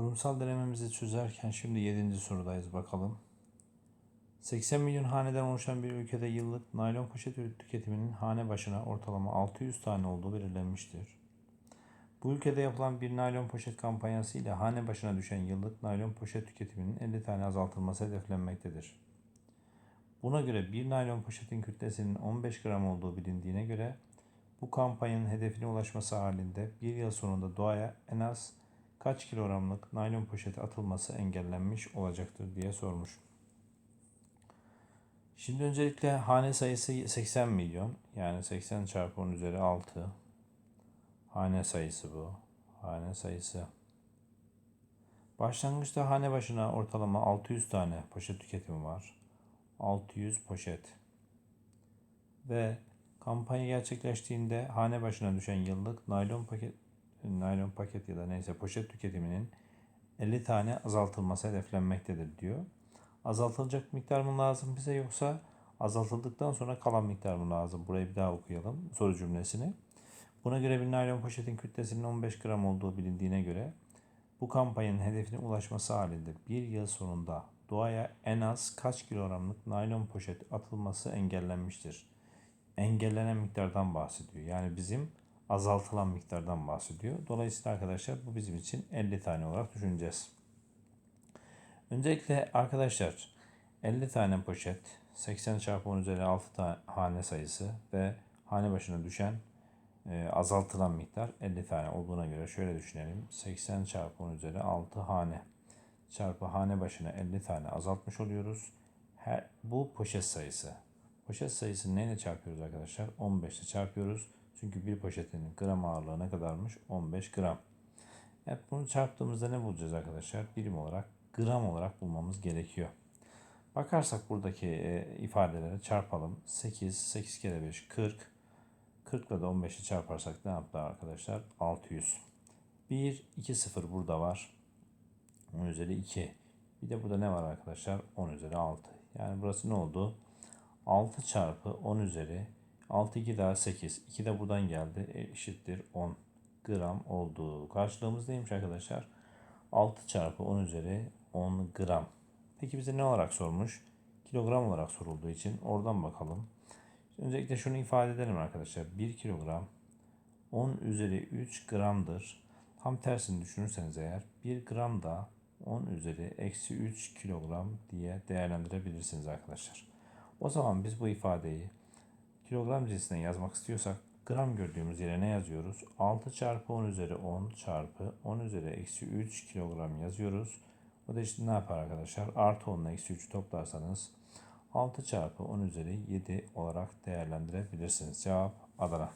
Kurumsal denememizi çözerken şimdi 7. sorudayız bakalım. 80 milyon haneden oluşan bir ülkede yıllık naylon poşet tüketiminin hane başına ortalama 600 tane olduğu belirlenmiştir. Bu ülkede yapılan bir naylon poşet kampanyası ile hane başına düşen yıllık naylon poşet tüketiminin 50 tane azaltılması hedeflenmektedir. Buna göre bir naylon poşetin kütlesinin 15 gram olduğu bilindiğine göre bu kampanyanın hedefine ulaşması halinde bir yıl sonunda doğaya en az kaç kilogramlık naylon poşeti atılması engellenmiş olacaktır diye sormuş. Şimdi öncelikle hane sayısı 80 milyon. Yani 80 çarpı 10 üzeri 6. Hane sayısı bu. Hane sayısı. Başlangıçta hane başına ortalama 600 tane poşet tüketimi var. 600 poşet. Ve kampanya gerçekleştiğinde hane başına düşen yıllık naylon paket naylon paket ya da neyse poşet tüketiminin 50 tane azaltılması hedeflenmektedir diyor. Azaltılacak miktar mı lazım bize yoksa azaltıldıktan sonra kalan miktar mı lazım? Burayı bir daha okuyalım soru cümlesini. Buna göre bir naylon poşetin kütlesinin 15 gram olduğu bilindiğine göre bu kampanyanın hedefine ulaşması halinde bir yıl sonunda doğaya en az kaç kilogramlık naylon poşet atılması engellenmiştir? Engellenen miktardan bahsediyor. Yani bizim azaltılan miktardan bahsediyor. Dolayısıyla arkadaşlar bu bizim için 50 tane olarak düşüneceğiz. Öncelikle arkadaşlar 50 tane poşet 80 çarpı 10 üzeri 6 tane hane sayısı ve hane başına düşen e, azaltılan miktar 50 tane olduğuna göre şöyle düşünelim. 80 çarpı 10 üzeri 6 hane çarpı hane başına 50 tane azaltmış oluyoruz. Her, bu poşet sayısı. Poşet sayısını neyle çarpıyoruz arkadaşlar? 15 ile çarpıyoruz. Çünkü bir poşetin gram ağırlığı ne kadarmış? 15 gram. Evet bunu çarptığımızda ne bulacağız arkadaşlar? Birim olarak gram olarak bulmamız gerekiyor. Bakarsak buradaki e, ifadelere çarpalım. 8, 8 kere 5, 40. 40 ile de 15'i çarparsak ne yaptı arkadaşlar? 600. 1, 2, 0 burada var. 10 üzeri 2. Bir de burada ne var arkadaşlar? 10 üzeri 6. Yani burası ne oldu? 6 çarpı 10 üzeri 6 2 daha 8. 2 de buradan geldi. E, eşittir 10 gram oldu. Karşılığımız neymiş arkadaşlar? 6 çarpı 10 üzeri 10 gram. Peki bize ne olarak sormuş? Kilogram olarak sorulduğu için oradan bakalım. Öncelikle şunu ifade edelim arkadaşlar. 1 kilogram 10 üzeri 3 gramdır. Tam tersini düşünürseniz eğer 1 gram da 10 üzeri eksi 3 kilogram diye değerlendirebilirsiniz arkadaşlar. O zaman biz bu ifadeyi kilogram cinsine yazmak istiyorsak gram gördüğümüz yere ne yazıyoruz? 6 çarpı 10 üzeri 10 çarpı 10 üzeri eksi 3 kilogram yazıyoruz. O da işte ne yapar arkadaşlar? Artı 10 ile eksi 3'ü toplarsanız 6 çarpı 10 üzeri 7 olarak değerlendirebilirsiniz. Cevap Adana.